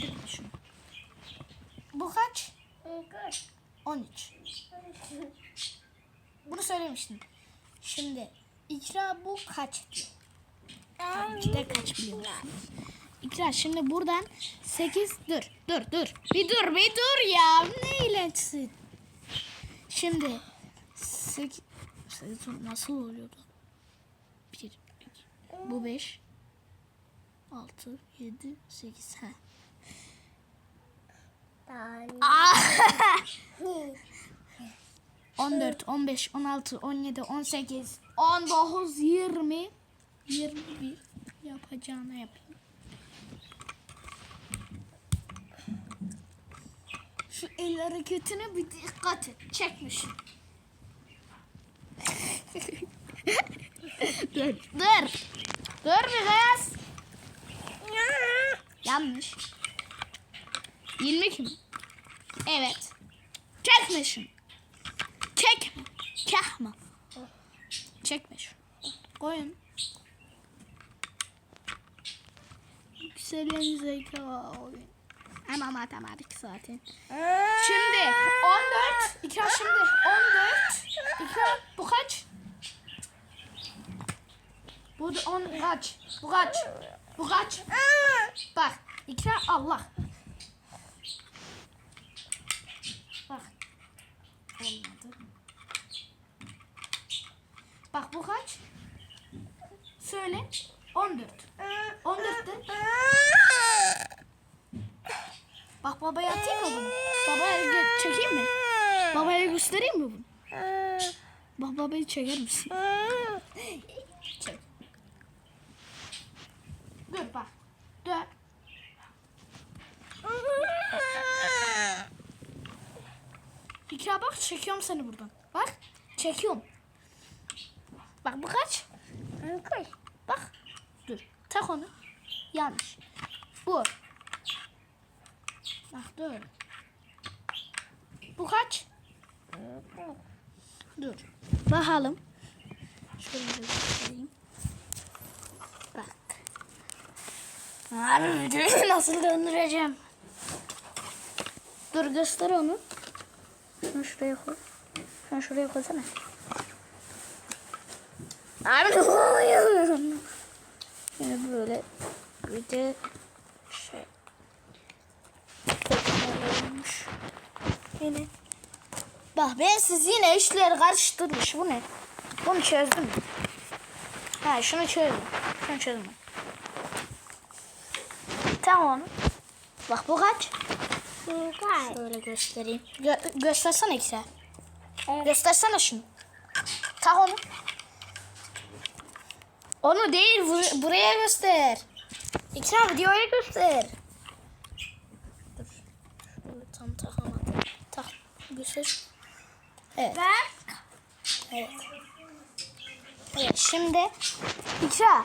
Çekme şunu. Bu kaç? 13. Bunu söylemiştim. Şimdi ikra bu kaç diyor. Tabii de kaç biliyor musun? İkra şimdi buradan 8 dur dur dur. Bir dur bir dur ya. Ne iğrençsin. Şimdi 8 nasıl oluyordu? 1 2 bu 5 6 7 8 ha. 14, 15, 16, 17, 18, 19, 20, 21 yapacağını yapayım. Şu el hareketine bir dikkat et. Çekmişim. dur, dur. Dur biraz. Yanlış. 22 mi? Evet. Çekmişim. Çekme. Çekme. Çekme şunu. Koyun. Yükselen zeka oyun. Ama matematik zaten. Şimdi 14. İkra şimdi 14. İkra bu kaç? Bu da 10 kaç? Bu kaç? Bu kaç? Bak İkra Allah. Bak. Olmadı. Bak bu kaç? Söyle. 14. 14 de. Bak babaya atayım mı bunu? Babaya çekeyim mi? Babaya göstereyim mi bunu? Bak babayı çeker misin? Dur bak. Dur. İkra bak çekiyorum seni buradan. Bak çekiyorum. Bak bu kaç? Bak. Dur. Tak onu. Yanlış. Bu. Bak dur. Bu kaç? Dur. Bakalım. Şöyle göstereyim. Bak. Nasıl döndüreceğim? Dur göster onu. Şunu şuraya koy. Şunu şuraya koysana. Abi? Yine böyle bir de şey olmuş. Yine. Bak ben siz yine işleri karıştırmış. Bu ne? Bunu çözdüm. Ha şunu çözdüm. Şunu çözdüm. Tamam. Bak bu kaç? Şöyle göstereyim. Gö- göstersene ikisi. Göstersene şunu. Tak onu. Onu değil bur- buraya göster. İkram videoya göster. Dur. Şöyle tam takamadım. Tak. Göster. Evet. Evet. Evet şimdi İkra